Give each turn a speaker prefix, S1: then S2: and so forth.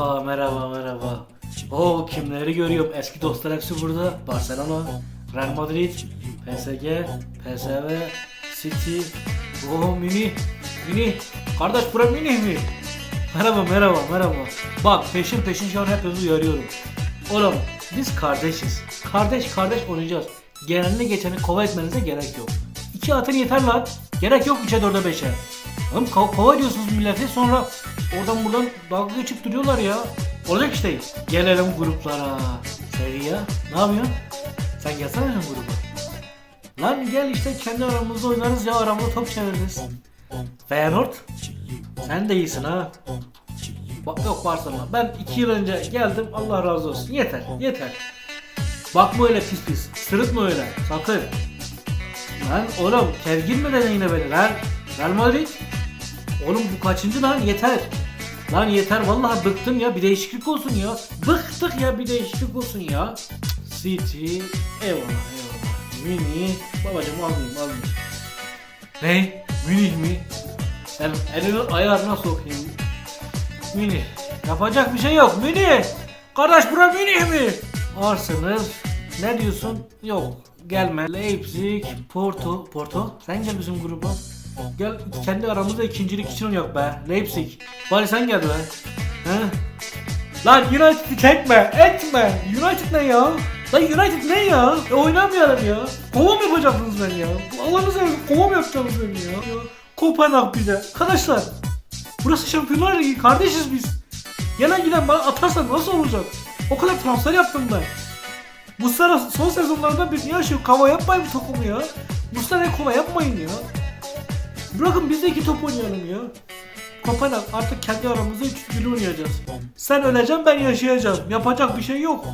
S1: Merhaba, merhaba, merhaba. Oo kimleri görüyorum? Eski dostlar hepsi burada. Barcelona, Real Madrid, PSG, PSV, City. Oo Mini, Mini. Kardeş bura Mini mi? Merhaba, merhaba, merhaba. Bak peşin peşin şu an hepinizi uyarıyorum. Oğlum biz kardeşiz. Kardeş kardeş oynayacağız. Gelenini geçeni kova etmenize gerek yok. İki atın yeter lan. Gerek yok 3'e 4'e 5'e. Oğlum ko- kova ediyorsunuz milleti sonra oradan buradan dalga geçip duruyorlar ya. Olacak işte. Gelelim gruplara. Seviye. Ne yapıyorsun? Sen gelsene bizim gruba. Lan gel işte kendi aramızda oynarız ya aramızda top çeviririz. Feyenoord. Sen de iyisin ha. Bak yok Barcelona. Ben iki yıl önce geldim Allah razı olsun. Yeter yeter. Bakma öyle pis pis. Sırıtma öyle. Sakın. Lan oğlum kevgin mi dedin yine beni lan? Real Madrid. Oğlum bu kaçıncı lan yeter. Lan yeter vallahi bıktım ya bir değişiklik olsun ya. Bıktık ya bir değişiklik olsun ya. City eyvallah eyvallah. Mini babacım almayayım almayayım. Ne? Münih mi? Sen elini ayarına sokayım. Mini. Yapacak bir şey yok. Mini. Kardeş bura Münih mi? Arsenal. Ne diyorsun? Yok. Gelme. Leipzig, Porto. Porto. Sen gel bizim gruba. Gel kendi aramızda ikincilik için yok be. Leipzig. Bari sen gel be. He? Lan United'ı çekme, etme. United ne ya? Lan United ne ya? E oynamayalım ya. Kova mı yapacaksınız beni ya? Allah'ını seversen kova mı yapacaksınız beni ya? ya. Kopenhag bir de. Arkadaşlar. Burası Şampiyonlar Ligi. Kardeşiz biz. Gelen giden bana atarsa nasıl olacak? O kadar transfer yaptım ben. Sene son sezonlarda biz niye şu kava yapmayın bu takımı ya? Sene kova yapmayın ya. Bırakın biz de iki top oynayalım ya. Kopenhag artık kendi aramızda üçlü oynayacağız. Sen öleceksin ben yaşayacağım. Yapacak bir şey yok.